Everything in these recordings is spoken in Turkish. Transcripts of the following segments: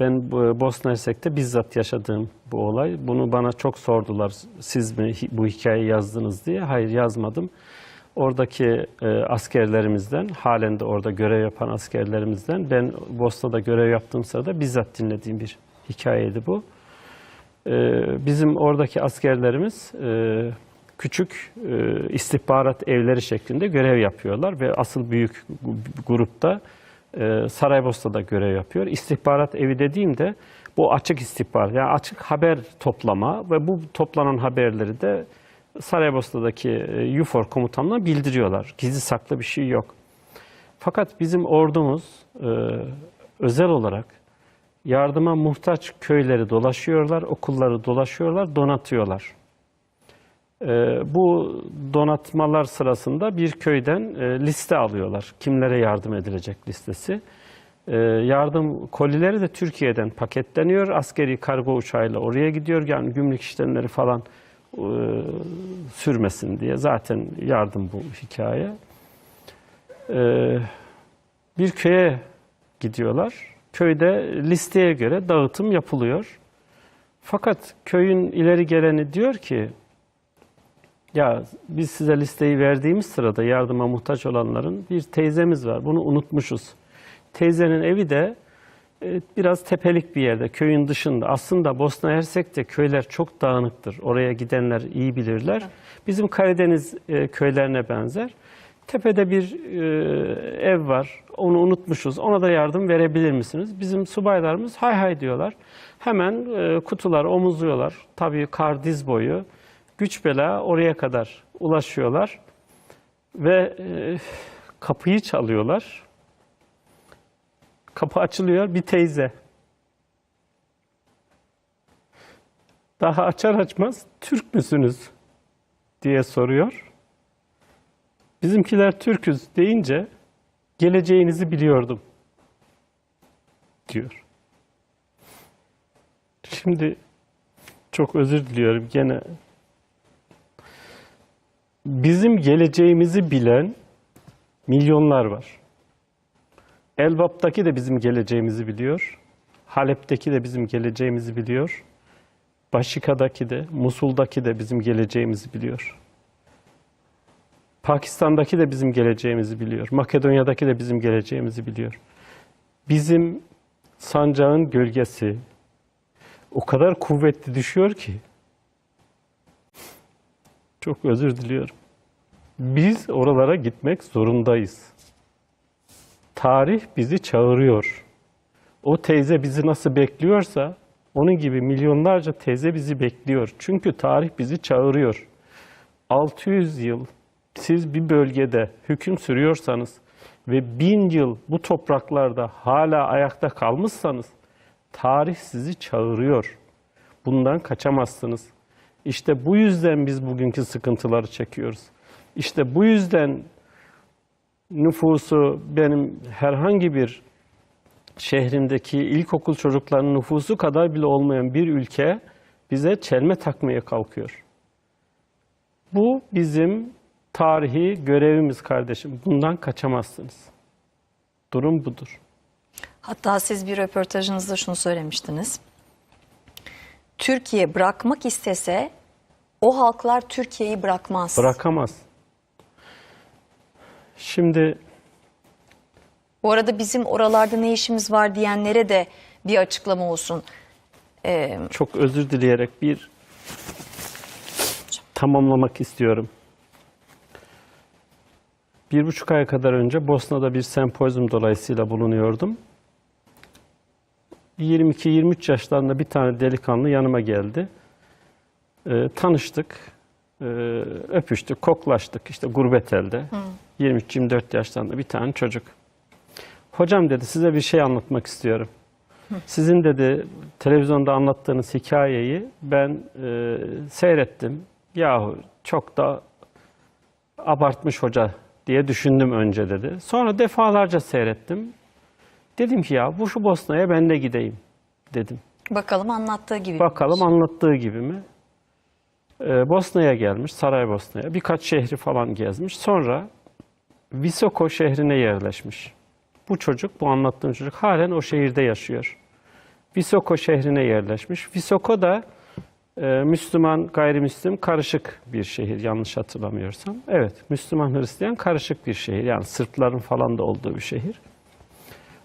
Ben Bosna Hersek'te bizzat yaşadığım bu olay. Bunu bana çok sordular. Siz mi bu hikayeyi yazdınız diye. Hayır yazmadım. Oradaki e, askerlerimizden, halen de orada görev yapan askerlerimizden ben Bosna'da görev yaptığım sırada bizzat dinlediğim bir hikayeydi bu. E, bizim oradaki askerlerimiz e, küçük e, istihbarat evleri şeklinde görev yapıyorlar ve asıl büyük grupta Saraybosna'da görev yapıyor. İstihbarat evi dediğimde bu açık istihbarat, yani açık haber toplama ve bu toplanan haberleri de Saraybosna'daki e, UFOR komutanına bildiriyorlar. Gizli saklı bir şey yok. Fakat bizim ordumuz e, özel olarak yardıma muhtaç köyleri dolaşıyorlar, okulları dolaşıyorlar, donatıyorlar. E, bu donatmalar sırasında bir köyden e, liste alıyorlar. Kimlere yardım edilecek listesi. E, yardım kolileri de Türkiye'den paketleniyor. Askeri kargo uçağıyla oraya gidiyor. Yani gümrük işlemleri falan e, sürmesin diye. Zaten yardım bu hikaye. E, bir köye gidiyorlar. Köyde listeye göre dağıtım yapılıyor. Fakat köyün ileri geleni diyor ki ya biz size listeyi verdiğimiz sırada yardıma muhtaç olanların bir teyzemiz var. Bunu unutmuşuz. Teyzenin evi de e, biraz tepelik bir yerde, köyün dışında. Aslında Bosna Hersek'te köyler çok dağınıktır. Oraya gidenler iyi bilirler. Bizim Karadeniz e, köylerine benzer. Tepede bir e, ev var. Onu unutmuşuz. Ona da yardım verebilir misiniz? Bizim subaylarımız hay hay diyorlar. Hemen kutular omuzluyorlar. Tabii kar diz boyu. Güç bela oraya kadar ulaşıyorlar. Ve e, kapıyı çalıyorlar. Kapı açılıyor. Bir teyze. Daha açar açmaz Türk müsünüz diye soruyor. Bizimkiler Türküz deyince geleceğinizi biliyordum diyor. Şimdi çok özür diliyorum gene. Bizim geleceğimizi bilen milyonlar var. Elbap'taki de bizim geleceğimizi biliyor. Halep'teki de bizim geleceğimizi biliyor. Başika'daki de, Musul'daki de bizim geleceğimizi biliyor. Pakistan'daki de bizim geleceğimizi biliyor. Makedonya'daki de bizim geleceğimizi biliyor. Bizim sancağın gölgesi o kadar kuvvetli düşüyor ki çok özür diliyorum. Biz oralara gitmek zorundayız. Tarih bizi çağırıyor. O teyze bizi nasıl bekliyorsa onun gibi milyonlarca teyze bizi bekliyor. Çünkü tarih bizi çağırıyor. 600 yıl siz bir bölgede hüküm sürüyorsanız ve bin yıl bu topraklarda hala ayakta kalmışsanız tarih sizi çağırıyor. Bundan kaçamazsınız. İşte bu yüzden biz bugünkü sıkıntıları çekiyoruz. İşte bu yüzden nüfusu benim herhangi bir şehrimdeki ilkokul çocuklarının nüfusu kadar bile olmayan bir ülke bize çelme takmaya kalkıyor. Bu bizim tarihi görevimiz kardeşim. Bundan kaçamazsınız. Durum budur. Hatta siz bir röportajınızda şunu söylemiştiniz. Türkiye bırakmak istese o halklar Türkiye'yi bırakmaz. Bırakamaz. Şimdi Bu arada bizim oralarda ne işimiz var diyenlere de bir açıklama olsun. Ee, çok özür dileyerek bir tamamlamak istiyorum. Bir buçuk ay kadar önce Bosna'da bir sempozyum dolayısıyla bulunuyordum. 22-23 yaşlarında bir tane delikanlı yanıma geldi. Ee, tanıştık, ee, öpüştük, koklaştık işte gurbet elde. 23-24 yaşlarında bir tane çocuk. Hocam dedi size bir şey anlatmak istiyorum. Sizin dedi televizyonda anlattığınız hikayeyi ben e, seyrettim. Yahu çok da abartmış hoca diye düşündüm önce dedi. Sonra defalarca seyrettim. Dedim ki ya bu şu Bosna'ya ben de gideyim dedim. bakalım anlattığı gibi. Bakalım anlattığı gibi mi? Ee, Bosna'ya gelmiş, Saraybosna'ya. Birkaç şehri falan gezmiş. Sonra Visoko şehrine yerleşmiş. Bu çocuk, bu anlattığım çocuk halen o şehirde yaşıyor. Visoko şehrine yerleşmiş. Visoko da e, Müslüman, gayrimüslim karışık bir şehir yanlış hatırlamıyorsam. Evet, Müslüman, Hristiyan karışık bir şehir. Yani Sırpların falan da olduğu bir şehir.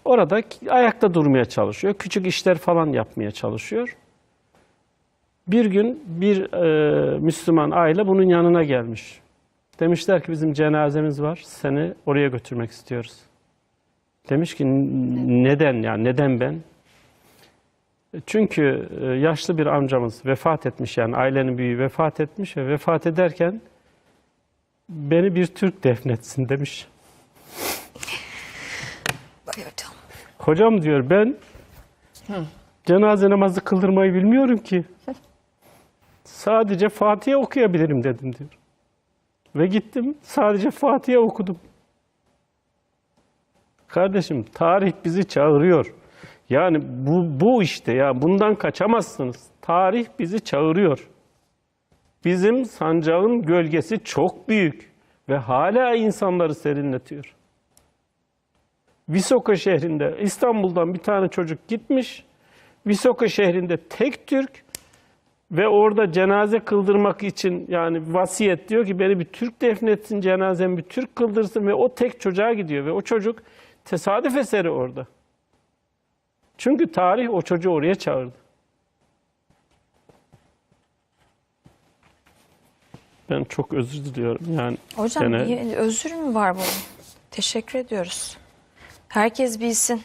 Orada ayakta durmaya çalışıyor. Küçük işler falan yapmaya çalışıyor. Bir gün bir e, Müslüman aile bunun yanına gelmiş. Demişler ki bizim cenazemiz var. Seni oraya götürmek istiyoruz. Demiş ki "N- neden yani neden ben? Çünkü e, yaşlı bir amcamız vefat etmiş yani ailenin büyüğü vefat etmiş ve vefat ederken beni bir Türk defnetsin demiş. Evet. Hocam diyor ben cenaze namazı kıldırmayı bilmiyorum ki. Sadece Fatiha okuyabilirim dedim diyor. Ve gittim sadece Fatiha okudum. Kardeşim tarih bizi çağırıyor. Yani bu, bu işte ya bundan kaçamazsınız. Tarih bizi çağırıyor. Bizim sancağın gölgesi çok büyük ve hala insanları serinletiyor. Visoko şehrinde İstanbul'dan bir tane çocuk gitmiş. Visoko şehrinde tek Türk ve orada cenaze kıldırmak için yani vasiyet diyor ki beni bir Türk defnetsin cenazemi bir Türk kıldırsın ve o tek çocuğa gidiyor ve o çocuk tesadüf eseri orada. Çünkü tarih o çocuğu oraya çağırdı. Ben çok özür diliyorum. Yani Hocam gene- özür mü var bunun? Teşekkür ediyoruz. Herkes bilsin.